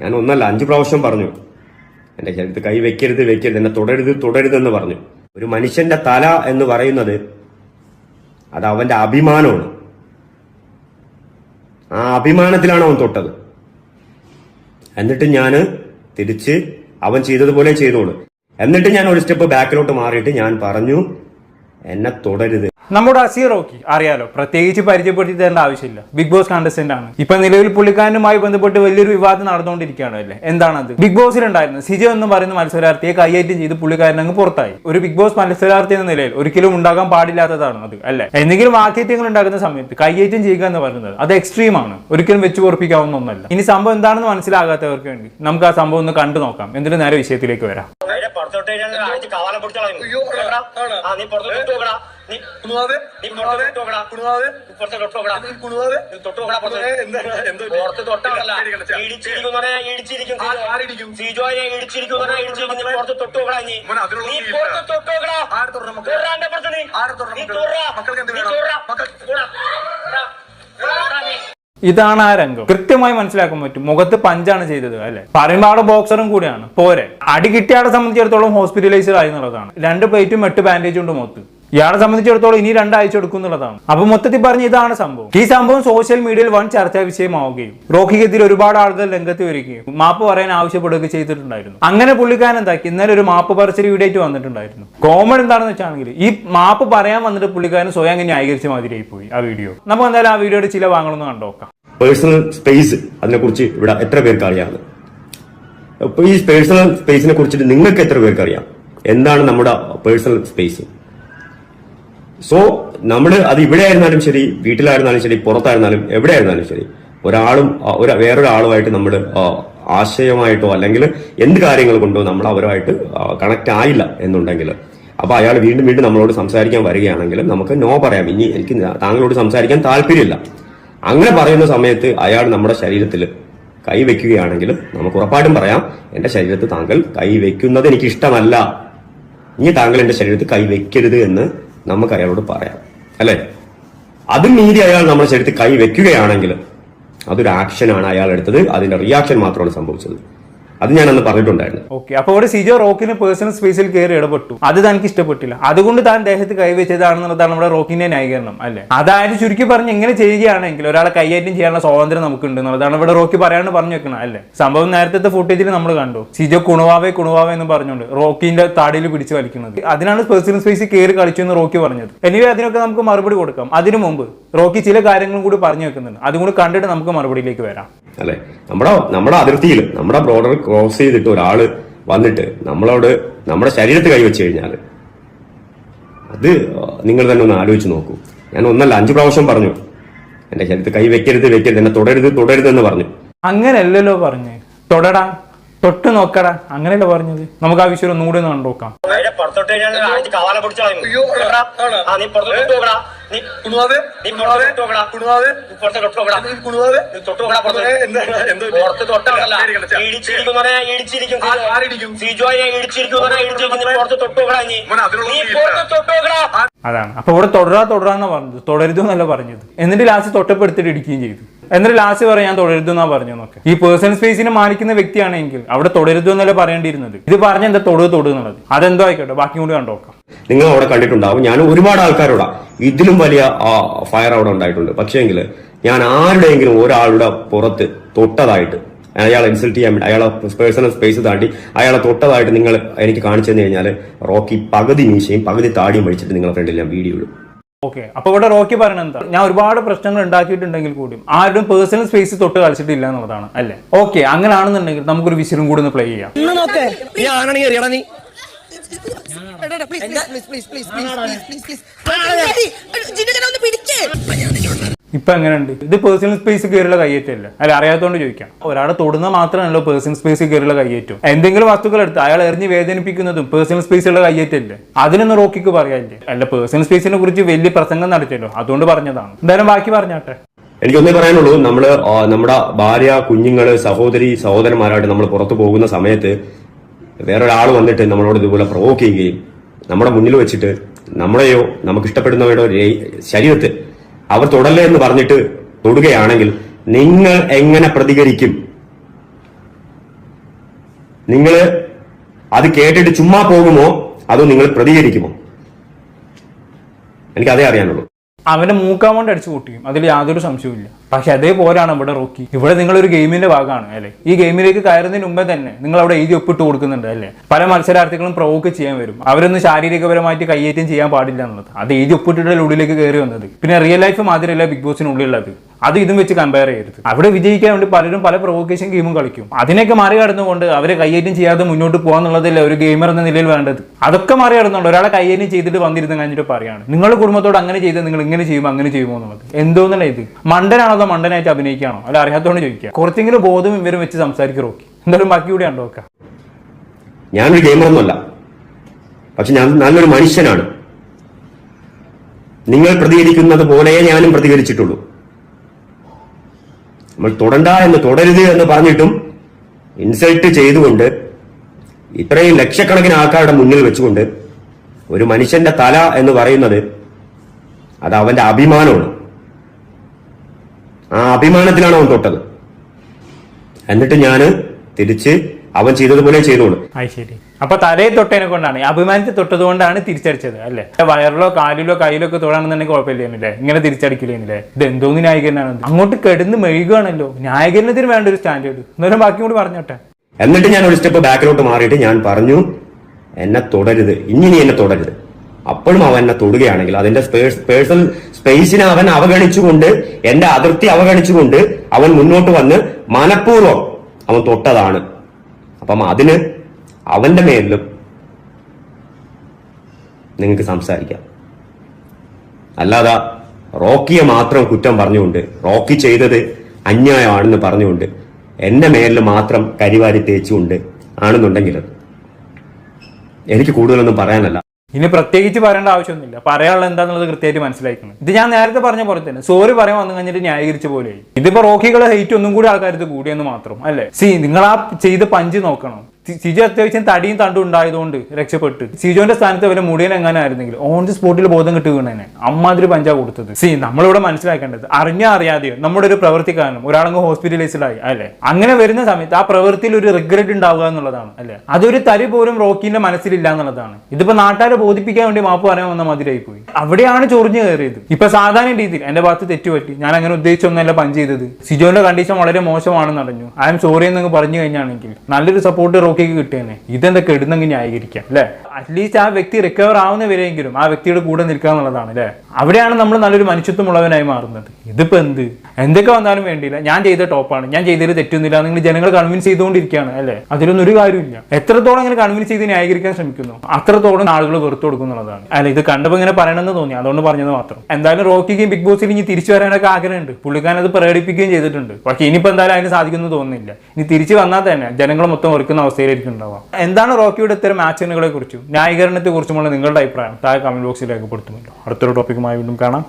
ഞാൻ ഒന്നല്ല അഞ്ച് പ്രാവശ്യം പറഞ്ഞു. എന്റെ ശരീരത്ത് കൈ വെക്കരുത് വെക്കരുത് എന്നെ തുടരുത് തുടരുതെന്ന് പറഞ്ഞു. ഒരു മനുഷ്യന്റെ തല എന്ന് പറയുന്നത് അത് അവന്റെ അഭിമാനമാണ്. ആ അഭിമാനത്തിലാണ് അവൻ തൊട്ടത്. എന്നിട്ട് ഞാൻ തിരിച്ച് അവൻ ചെയ്തതുപോലെ ചെയ്തോളൂ. എന്നിട്ട് ഞാൻ ഒരു സ്റ്റെപ്പ് ബാക്കിലോട്ട് മാറിയിട്ട് ഞാൻ പറഞ്ഞു എന്നെ തുടരുത്. നമ്മുടെ അസീർ റോക്കി അറിയാലോ പ്രത്യേകിച്ച് പരിചയപ്പെടുത്തി തരേണ്ട ആവശ്യമില്ല. ബിഗ് ബോസ് കണ്ടസ്റ്റന്റ് ആണ്. ഇപ്പൊ നിലവിൽ പുള്ളിക്കാരനുമായി ബന്ധപ്പെട്ട് വലിയൊരു വിവാദം നടന്നുകൊണ്ടിരിക്കുകയാണ് അല്ലേ? എന്താണത്? ബിഗ് ബോസിൽ ഉണ്ടായിരുന്ന. സിജോ എന്ന് പറയുന്ന മത്സരാർത്ഥിയെ കൈയേറ്റം ചെയ്ത് പുള്ളിക്കാരൻ അങ്ങ് പുറത്തായി. ഒരു ബിഗ് ബോസ് മത്സരാർത്ഥി എന്ന നിലയിൽ ഒരിക്കലും ഉണ്ടാകാൻ പാടില്ലാത്തതാണ് അത് അല്ലെ? എന്തെങ്കിലും വാക്യത്യങ്ങൾ ഉണ്ടാകുന്ന സമയത്ത് കൈയേറ്റം ചെയ്യുക എന്ന് പറയുന്നത് അത് എക്സ്ട്രീം ആണ്. ഒരിക്കലും വെച്ച് പൊറപ്പിക്കാവുന്ന ഒന്നല്ല. ഇനി സംഭവം എന്താണെന്ന് മനസ്സിലാകാത്തവർക്ക് വേണ്ടി നമുക്ക് ആ സംഭവം ഒന്ന് കണ്ടു നോക്കാം എന്നിട്ട് നേരെ വിഷയത്തിലേക്ക് വരാം. ആഴ്ച കവാലം പിടിച്ചോളാം ആ നീ പുറത്തോട്ട് നോക്കടാ നീ കുണുവാതെ നീ പുറത്തോട്ട് നോക്കടാ കുണുവാതെ പുറത്തോട്ട് തൊട്ട് നോക്കടാ കുണുവാതെ തൊട്ട് നോക്കടാ പുറത്ത്. തൊട്ടാണല്ല. ഇടിച്ചിരിക്കും. ഇടിച്ചിരിക്കും? സീജോയെ ഇടിച്ചിരിക്കും ഇടിച്ചിരിക്കും. നീ പുറത്ത് തൊട്ട് നോക്കടാ നീ. നീ. പുറത്ത് തൊട്ട് നോക്കടാ ആര് തൊടണം മക്കളെ? ആര് തൊടണം. മക്കൾക്ക് എന്ത് വേണം? മക്കൾ-. ഇതാണ് ആ രംഗം. കൃത്യമായി മനസ്സിലാക്കാൻ പറ്റും. മുഖത്ത് പഞ്ചാണ് ചെയ്തത് അല്ലെ? പറയുമ്പോൾ അവിടെ ബോക്സറും കൂടിയാണ്. പോരെ. അടി കിട്ടിയ ആളെ സംബന്ധിച്ചിടത്തോളം ഹോസ്പിറ്റലൈസ്ഡ് ആയി എന്നുള്ളതാണ്. രണ്ട് പ്ലേറ്റും എട്ട് ബാൻഡേജ് ഉണ്ട് മുഖത്ത്. ഇയാളെ സംബന്ധിച്ചിടത്തോളം ഇനി രണ്ടാഴ്ച എടുക്കും എന്നുള്ളതാണ്. അപ്പൊ മൊത്തത്തിൽ പറഞ്ഞ ഇതാണ് സംഭവം. ഈ സംഭവം സോഷ്യൽ മീഡിയയിൽ വൺ ചർച്ചാ വിഷയമാവുകയും റോക്കിക്കെതിരെ ഒരുപാട് ആളുകൾ രംഗത്ത് വരികയും മാപ്പ് പറയാൻ ആവശ്യപ്പെടുകയൊക്കെ ചെയ്തിട്ടുണ്ടായിരുന്നു. അങ്ങനെ പുള്ളിക്കാരൻ എന്താക്കി? ഇന്നലെ ഒരു മാപ്പ് പറച്ചിൽ വീഡിയോ വന്നിട്ടുണ്ടായിരുന്നു. കോമൺ എന്താണെന്ന് വെച്ചാണെങ്കിൽ ഈ മാപ്പ് പറയാൻ വന്നിട്ട് പുള്ളിക്കാരൻ സ്വയം അങ്ങനെ ന്യായീകരിച്ച മാതിരിയായി പോയി ആ വീഡിയോ നമുക്ക് എന്തായാലും ആ വീഡിയോയുടെ ചില വാങ്ങണമെന്ന് കണ്ടോക്കാം പേഴ്സണൽ സ്പേസ് അതിനെക്കുറിച്ച് ഇവിടെ എത്ര പേർക്ക് അറിയാം ഈ പേഴ്സണൽ സ്പേസിനെ കുറിച്ചിട്ട് നിങ്ങൾക്ക് എത്ര പേർക്ക് അറിയാം? എന്താണ് നമ്മുടെ പേഴ്സണൽ സ്പേസ് സോ നമ്മൾ അത് ഇവിടെ ആയിരുന്നാലും ശരി വീട്ടിലായിരുന്നാലും ശരി പുറത്തായിരുന്നാലും എവിടെ ആയിരുന്നാലും ശരി ഒരാളും ഒരു വേറൊരാളുമായിട്ട് നമ്മൾ ആശയമായിട്ടോ അല്ലെങ്കിൽ എന്ത് കാര്യങ്ങൾ കൊണ്ടോ നമ്മൾ അവരുമായിട്ട് കണക്ട് ആയില്ല എന്നുണ്ടെങ്കിൽ. അപ്പൊ അയാൾ വീണ്ടും വീണ്ടും നമ്മളോട് സംസാരിക്കാൻ വരികയാണെങ്കിൽ നമുക്ക് നോ പറയാം. ഇനി എനിക്ക് താങ്കളോട് സംസാരിക്കാൻ താല്പര്യമില്ല. അങ്ങനെ പറയുന്ന സമയത്ത് അയാൾ നമ്മുടെ ശരീരത്തിൽ കൈ വെക്കുകയാണെങ്കിൽ നമുക്ക് ഉറപ്പായിട്ടും പറയാം എന്റെ ശരീരത്തിൽ താങ്കൾ കൈ വെക്കുന്നത് എനിക്ക് ഇഷ്ടമല്ല ഇനി താങ്കൾ എന്റെ ശരീരത്തിൽ കൈ വെക്കരുത് എന്ന് നമുക്ക് അയാളോട് പറയാം. അല്ലേ? അതും മീതി അയാൾ നമ്മുടെ ശരീരത്തിൽ കൈ വെക്കുകയാണെങ്കിൽ അതൊരു ആക്ഷനാണ് അയാൾ എടുത്തത്. അതിന്റെ റിയാക്ഷൻ മാത്രമാണ് സംഭവിച്ചത്. അത് ഞാൻ അന്ന് പറഞ്ഞിട്ടുണ്ടായിരുന്നു. ഓക്കെ അപ്പോൾ ഇവിടെ സിജോ റോക്കിന് പേഴ്സണൽ സ്പേസിൽ കയറി ഇടപെട്ടു. അത് തനിക്ക് ഇഷ്ടപ്പെട്ടില്ല. അതുകൊണ്ട് താൻ ദേഹത്ത് കൈവച്ചതാണെന്നുള്ളതാണ് നമ്മുടെ റോക്കിന്റെ ന്യായീകരണം അല്ലെ? അതായത് ചുരുക്കി പറഞ്ഞ് ഇങ്ങനെ ചെയ്യുകയാണെങ്കിൽ ഒരാളെ കൈയേറ്റം ചെയ്യാനുള്ള സ്വാതന്ത്ര്യം നമുക്കുണ്ട് എന്നുള്ളതാണ് ഇവിടെ റോക്കി പറയാണ്ട് പറഞ്ഞു വെക്കണം അല്ലെ? സംഭവം നേരത്തെ ഫുട്ടേജിൽ നമ്മൾ കണ്ടു. സിജോ കുണുവാവേ കുണുവാവേ എന്ന് പറഞ്ഞുകൊണ്ട് റോക്കിന്റെ താടിയിൽ പിടിച്ചു വലിക്കുന്നത്. അതിനാണ് പേഴ്സണൽ സ്പേസിൽ കയറി കളിച്ചു എന്ന് റോക്കി പറഞ്ഞത്. എനിവേ അതിനൊക്കെ നമുക്ക് മറുപടി കൊടുക്കാം. അതിനു മുമ്പ് റോക്കി ചില കാര്യങ്ങളും കൂടി പറഞ്ഞു വെക്കുന്നുണ്ട്. അതും കൂടി കണ്ടിട്ട് നമുക്ക് മറുപടിയിലേക്ക് വരാം. അല്ലെ? നമ്മുടെ നമ്മുടെ അതിർത്തിയിൽ നമ്മുടെ ബോർഡർ ക്രോസ് ചെയ്തിട്ട് ഒരാൾ വന്നിട്ട് നമ്മളോട് നമ്മുടെ ശരീരത്ത് കൈവച്ച് കഴിഞ്ഞാൽ അത് നിങ്ങൾ തന്നെ ഒന്ന് ആലോചിച്ച് നോക്കൂ. ഞാൻ ഒന്നല്ല അഞ്ച് പ്രാവശ്യം പറഞ്ഞു. എന്റെ ശരീരത്ത് കൈ വെക്കരുത് വെക്കരുത് എന്നെ തുടരുത് തുടരുത് എന്ന് പറഞ്ഞു. അങ്ങനെയല്ലല്ലോ പറഞ്ഞു. തുടടാ തൊട്ട് നോക്കടാ. അങ്ങനെയല്ല പറഞ്ഞത്? നമുക്ക് ആ വിഷയം ഒന്നുകൂടി ഒന്ന് കണ്ടോക്കാം നീ കുണുവാതെ നീ കുണുവാതെ കുണുവാതെ പുറത്ത്. എന്താ പുറത്ത് തൊട്ടല്ല. ഇടിച്ചിരിക്കും പറഞ്ഞാൽ ഇടിച്ചിരിക്കും ആ- ആരിടിക്കും? സീജോയെ ഇടിച്ചിരിക്കും എന്ന് പറഞ്ഞാൽ ഇടിച്ചിരിക്കും. നീ പുറത്ത് നീ. പുറത്ത് അതാണ്. അപ്പൊ ഇവിടെ തുടരാ തുടരാന്ന് പറഞ്ഞത്. തുടരുത് എന്നല്ല പറഞ്ഞത്. എന്നിട്ട് ലാസ്റ്റ് തൊട്ടപ്പെടുത്തിട്ട് ഇടിക്കുകയും ചെയ്തു. എന്നിട്ട് ലാസ്റ്റ് പറയാം ഞാൻ തുടരുത് എന്നാ പറഞ്ഞു നോക്കെ ഈ പേഴ്സണൽ സ്പേസിനെ മാനിക്കുന്ന വ്യക്തിയാണെങ്കിൽ അവിടെ തുടരുത് എന്നല്ലേ പറയേണ്ടിയിരുന്നത്? ഇത് പറഞ്ഞ എന്താ തൊടു തൊടു എന്നുള്ളത്? അതെന്തോ ആയിക്കോട്ടെ ബാക്കി കൂടി കണ്ടോക്കാം നിങ്ങൾ അവിടെ കണ്ടിട്ടുണ്ടാവും. ഞാൻ ഒരുപാട് ആൾക്കാരോടാ. ഇതിലും വലിയ ഫയർ അവിടെ ഉണ്ടായിട്ടുണ്ട്. പക്ഷേങ്കിൽ ഞാൻ ആരുടെയെങ്കിലും ഒരാളുടെ പുറത്ത് തൊട്ടതായിട്ട് അയാളെ ഇൻസൾട്ട് ചെയ്യാൻ വേണ്ടി അയാളെ പേഴ്സണൽ സ്പേസ് താണ്ടി അയാളെ തൊട്ടതായിട്ട് നിങ്ങൾ എനിക്ക് കാണിച്ചു തന്നു കഴിഞ്ഞാൽ റോക്കി പകുതി മീശയും പകുതി താടിയും പഠിച്ചിട്ട് നിങ്ങളെ ഫ്രണ്ടിൽ ഞാൻ വീഡിയോ ഇടും. ഓക്കെ അപ്പൊ ഇവിടെ റോക്കി പറയണത് എന്താ? ഞാൻ ഒരുപാട് പ്രശ്നങ്ങൾ ഉണ്ടാക്കിയിട്ടുണ്ടെങ്കിൽ കൂടിയും ആരുടെയും പേഴ്സണൽ സ്പേസ് തൊട്ട് കളിച്ചിട്ടില്ല എന്നുള്ളതാണ് അല്ലേ? ഓക്കെ അങ്ങനെയാണെന്നുണ്ടെങ്കിൽ നമുക്കൊരു വിശലും കൂടി ഒന്ന് പ്ലേ ചെയ്യാം. നീ. ആണെങ്കിൽ അറിയണ നീ ഇപ്പൊ എങ്ങനെയുണ്ട്? ഇത് പേഴ്സണൽ സ്പേസ് കയറിയുള്ള കയ്യേറ്റമല്ല? അല്ല അറിയാത്തോണ്ട് ചോദിക്കാം. ഒരാളെ തൊടുന്ന മാത്രമല്ലോ പേഴ്സണൽ സ്പേസ് കയറിയുള്ള കയ്യേറ്റം. എന്തെങ്കിലും വസ്തുക്കൾ എടുത്ത് അയാൾ എറിഞ്ഞ് വേദനിപ്പിക്കുന്നതും പേഴ്സണൽ സ്പേസുള്ള കയ്യേറ്റല്ലേ അതിനൊന്നും റോക്കിക്ക് പറയാനില്ലേ? അല്ല പേഴ്സണൽ സ്പേസിനെ കുറിച്ച് വലിയ പ്രസംഗം നടത്തിയല്ലോ. അതുകൊണ്ട് പറഞ്ഞതാണ്. എന്തായാലും ബാക്കി പറഞ്ഞാട്ടെ. എനിക്കൊന്നേ പറയാനുള്ളൂ. നമ്മൾ നമ്മുടെ ഭാര്യ കുഞ്ഞുങ്ങൾ സഹോദരി സഹോദരന്മാരായിട്ട് നമ്മൾ പുറത്തു പോകുന്ന സമയത്ത് വേറൊരാൾ വന്നിട്ട് നമ്മളോട് ഇതുപോലെ പ്രൊവോക്ക് ചെയ്യുകയും നമ്മുടെ മുന്നിൽ വെച്ചിട്ട് നമ്മളെയോ നമുക്ക് ഇഷ്ടപ്പെടുന്നവരുടെ ശരീരത്ത് അവർ തൊടല്ലേ എന്ന് പറഞ്ഞിട്ട് തൊടുകയാണെങ്കിൽ നിങ്ങൾ എങ്ങനെ പ്രതികരിക്കും? നിങ്ങൾ അത് കേട്ടിട്ട് ചുമ്മാ പോകുമോ? അതോ നിങ്ങൾ പ്രതികരിക്കുമോ? എനിക്കതേ അറിയാനുള്ളൂ. അവന്റെ മൂക്കാൻ കൊണ്ട് അടിച്ചു കൂട്ടിയും അതിൽ യാതൊരു സംശയവുമില്ല പക്ഷെ അതേപോലെയാണ് ഇവിടെ റോക്കി. ഇവിടെ നിങ്ങളൊരു ഗെയിമിന്റെ ഭാഗമാണ് അല്ലെ? ഈ ഗെയിമിലേക്ക് കയറുന്നതിന് മുമ്പേ തന്നെ നിങ്ങൾ അവിടെ എഴുതി ഒപ്പിട്ട് കൊടുക്കുന്നുണ്ട് അല്ലെ? പല മത്സരാർത്ഥികളും പ്രൊവോക്ക് ചെയ്യാൻ വരും. അവരൊന്നും ശാരീരികപരമായിട്ട് കയ്യേറ്റം ചെയ്യാൻ പാടില്ല എന്നുള്ളത്. അത് എഴുതി ഒപ്പിട്ടിട്ടുള്ള ഉള്ളിലേക്ക് കയറി വന്നത്. പിന്നെ റിയൽ ലൈഫ് മാതിരിയല്ല ബിഗ് ബോസിനുള്ളിലുള്ളത്. അത് ഇതും വെച്ച് കമ്പയർ ചെയ്യരുത്. അവിടെ വിജയിക്കാൻ വേണ്ടി പലരും പല പ്രൊവോക്കേഷൻ ഗെയിമും കളിക്കും. അതിനൊക്കെ മറികടന്നുകൊണ്ട് അവരെ കൈയേറ്റം ചെയ്യാതെ മുന്നോട്ട് പോകാന്നുള്ളതല്ല ഒരു ഗെയിമർ എന്ന നിലയിൽ വേണ്ടത്? അതൊക്കെ മറികടന്നുണ്ട് ഒരാളെ കയ്യേറ്റം ചെയ്തിട്ട് വന്നിരുന്നു കഴിഞ്ഞിട്ട് പറയാണ്. നിങ്ങളുടെ കുടുംബത്തോട് അങ്ങനെ ചെയ്ത് നിങ്ങൾ ഇങ്ങനെ ചെയ്യുമോ അങ്ങനെ ചെയ്യുമോ എന്നുള്ളത്. എന്തോന്നല്ല ഇത്? മണ്ടനാണോ മണ്ടനായിട്ട് അഭിനയിക്കുകയാണോ? അല്ല അറിയാത്തോണ്ട് ചോദിക്കുക. കുറച്ചെങ്കിലും ബോധം ഇവരും വെച്ച് സംസാരിക്കും റോക്കി. എന്തായാലും ബാക്കി കൂടി ഉണ്ടോ ഞാനൊരു ഗെയിമറൊന്നുമല്ല പക്ഷെ ഞാൻ നല്ലൊരു മനുഷ്യനാണ്. നിങ്ങൾ പ്രതികരിക്കുന്നത് പോലെ ഞാനും പ്രതികരിച്ചിട്ടുള്ളൂ. നമ്മൾ തുടണ്ട എന്ന് തുടരുത് എന്ന് പറഞ്ഞിട്ടും ഇൻസൾട്ട് ചെയ്തുകൊണ്ട് ഇത്രയും ലക്ഷക്കണക്കിന് ആൾക്കാരുടെ മുന്നിൽ വെച്ചുകൊണ്ട് ഒരു മനുഷ്യന്റെ തല എന്ന് പറയുന്നത് അത് അവന്റെ അഭിമാനമാണ്. ആ അഭിമാനത്തിലാണ് അവൻ തൊട്ടത്. എന്നിട്ട് ഞാൻ തിരിച്ച് അവൻ ചെയ്തതുപോലെ ചെയ്തോളൂ. ശരി. അപ്പൊ തലയെ തൊട്ടതിനെ കൊണ്ടാണ്. അഭിമാനത്തെ തൊട്ടത് കൊണ്ടാണ് തിരിച്ചടിച്ചത് അല്ലേ? വയറിലോ കാലിലോ കയ്യിലോ ഒക്കെ തൊടാണെന്നുണ്ടെങ്കിൽ കുഴപ്പമില്ലേന്നില്ലേ? ഇങ്ങനെ തിരിച്ചടിക്കില്ലേന്നില്ലേ? ഇത് എന്തോന്ന് ന്യായീകരണമാണ് അങ്ങോട്ട് കെടുന്ന് മെഴുകുകയാണല്ലോ ന്യായീകരണത്തിന് വേണ്ട ഒരു സ്റ്റാൻഡേർഡ് എന്നാലും ബാക്കി കൂടി പറഞ്ഞോട്ടെ. എന്നിട്ട് ഞാൻ ഒരു സ്റ്റെപ്പ് ബാക്കിലോട്ട് മാറിയിട്ട് ഞാൻ പറഞ്ഞു എന്നെ തുടരുത്. ഇനി എന്നെ തുടരുത്. അപ്പോഴും അവൻ എന്നെ തൊടുകയാണെങ്കിൽ അതിന്റെ പേഴ്സണൽ സ്പേസിനെ അവൻ അവഗണിച്ചുകൊണ്ട് എന്റെ അതിർത്തി അവഗണിച്ചുകൊണ്ട് അവൻ മുന്നോട്ട് വന്ന് മനഃപൂർവം അവൻ തൊട്ടതാണ്. അപ്പം അതിന് അവന്റെ മേലിലും നിങ്ങൾക്ക് സംസാരിക്കാം. അല്ലാതെ റോക്കിയെ മാത്രം കുറ്റം പറഞ്ഞുകൊണ്ട് റോക്കി ചെയ്തത് അന്യായമാണെന്ന് പറഞ്ഞുകൊണ്ട് എന്റെ മേലിൽ മാത്രം കരിവാരി തേച്ചുകൊണ്ട് ആണെന്നുണ്ടെങ്കിൽ എനിക്ക് കൂടുതലൊന്നും പറയാനല്ല. ഇനി പ്രത്യേകിച്ച് പറയേണ്ട ആവശ്യമൊന്നുമില്ല. പറയാനുള്ള എന്താന്നുള്ളത് കൃത്യമായിട്ട് മനസ്സിലാക്കണം ഇത് ഞാൻ നേരത്തെ പറഞ്ഞ പോലെ തന്നെ സോറി പറയാൻ വന്നു കഴിഞ്ഞിട്ട് ന്യായീകരിച്ച പോലെ ഇതിപ്പോ റോക്കികളെ ഹെയ്റ്റ് ഒന്നും കൂടി ആൾക്കാർക്ക് കൂടിയെന്ന് മാത്രം അല്ലേ? സി നിങ്ങൾ ആ ചെയ്ത് പഞ്ച് നോക്കണം. സിജു അത്യാവശ്യം തടിയും തണ്ടും ഉണ്ടായതുകൊണ്ട് രക്ഷപ്പെട്ട്. സിജുവിന്റെ സ്ഥാനത്ത് വരെ മുടിയൻ എങ്ങാനായിരുന്നെങ്കിൽ ഓൺ ദി സ്പോട്ടിൽ ബോധം കിട്ടി വീണേനെ അമ്മാതിരി പഞ്ചാ കൊടുത്തത്. സി നമ്മളിവിടെ മനസ്സിലാക്കേണ്ടത് അറിഞ്ഞ അറിയാതെയോ നമ്മുടെ ഒരു പ്രവൃത്തി കാരണം ഒരാളങ്ങ് ഹോസ്പിറ്റലൈസ്ഡ് ആയി അല്ലെ? അങ്ങനെ വരുന്ന സമയത്ത് ആ പ്രവൃത്തിയിൽ ഒരു റിഗ്രറ്റ് ഉണ്ടാവുക എന്നുള്ളതാണ് അല്ലെ? അതൊരു തരി പോലും റോക്കിന്റെ മനസ്സിലില്ല എന്നുള്ളതാണ്. ഇതിപ്പോ നാട്ടുകാരെ ബോധിപ്പിക്കാൻ വേണ്ടി മാപ്പ് പറയാൻ വന്ന മതിരായി പോയി അവിടെയാണ് ചൊറിഞ്ഞു കയറിയത്. ഇപ്പൊ സാധാരണ രീതിയിൽ എന്റെ ഭാഗത്ത് തെറ്റുപറ്റി. ഞാൻ അങ്ങനെ ഉദ്ദേശിച്ചൊന്നല്ല പഞ്ച് ചെയ്തത്. സിജോന്റെ കണ്ടീഷൻ വളരെ മോശമാണെന്ന് അറിഞ്ഞു ഐ എം സോറി എന്നങ്ങ് പറഞ്ഞു കഴിഞ്ഞാണെങ്കിൽ നല്ലൊരു സപ്പോർട്ട് റോക്കിക്ക് കിട്ടിയെന്നെ. ഇതെന്തൊക്കെ ഇടുന്നെങ്കിൽ ന്യായീകരിക്കാം അല്ലെ? അറ്റ്ലീസ്റ്റ് ആ വ്യക്തി റിക്കവർ ആവുന്ന വരെയെങ്കിലും ആ വ്യക്തിയുടെ കൂടെ നിൽക്കുക എന്നുള്ളതാണ് അല്ലെ? അവിടെയാണ് നമ്മൾ നല്ലൊരു മനുഷ്യത്വമുള്ളവനായി മാറുന്നത്. ഇതിപ്പോ എന്ത്? എന്തൊക്കെ വന്നാലും വേണ്ടിയില്ല. ഞാൻ ചെയ്ത ടോപ്പാണ്. ഞാൻ ചെയ്തതിൽ തെറ്റൊന്നുമില്ല. നിങ്ങൾ ജനങ്ങൾ കൺവിൻസ് ചെയ്തുകൊണ്ടിരിക്കുകയാണ് അല്ലെ? അതിലൊന്നും ഒരു കാര്യമില്ല എത്രത്തോളം ഇങ്ങനെ കൺവിൻസ് ചെയ്ത് ന്യായീകരിക്കാൻ ശ്രമിക്കുന്നു? അത്രത്തോളം ആളുകൾ വെറുത്തു കൊടുക്കുന്നുള്ളതാണ് അല്ല ഇത് കണ്ടപ്പോൾ ഇങ്ങനെ പറയണമെന്ന് തോന്നി. അതുകൊണ്ട് പറഞ്ഞത് മാത്രം. എന്തായാലും റോക്കിക്കും ബിഗ് ബോസിൽ ഇനി തിരിച്ചു വരാനൊക്കെ ആഗ്രഹമുണ്ട്. പുള്ളിക്കാരൻ അത് പ്രകടിപ്പിക്കുകയും ചെയ്തിട്ടുണ്ട്. പക്ഷേ ഇനിയിപ്പോൾ എന്തായാലും അതിന് സാധിക്കുന്നു തോന്നുന്നില്ല. ഇനി തിരിച്ചു വന്നാൽ തന്നെ ജനങ്ങൾ മൊത്തം വെറുക്കുന്ന അവസ്ഥയിലായിരിക്കും ഉണ്ടാവുക എന്താണ് റോക്കിയുടെ ഇത്തരം ആക്ഷനുകളെ കുറിച്ചും ന്യായീകരണത്തെ കുറിച്ചുമുള്ള നിങ്ങളുടെ അഭിപ്രായം താഴെ കമന്റ് ബോക്സിൽ രേഖപ്പെടുത്തുമല്ലോ. അടുത്തൊരു ടോപ്പിക്കുമായി വീണ്ടും കാണാം.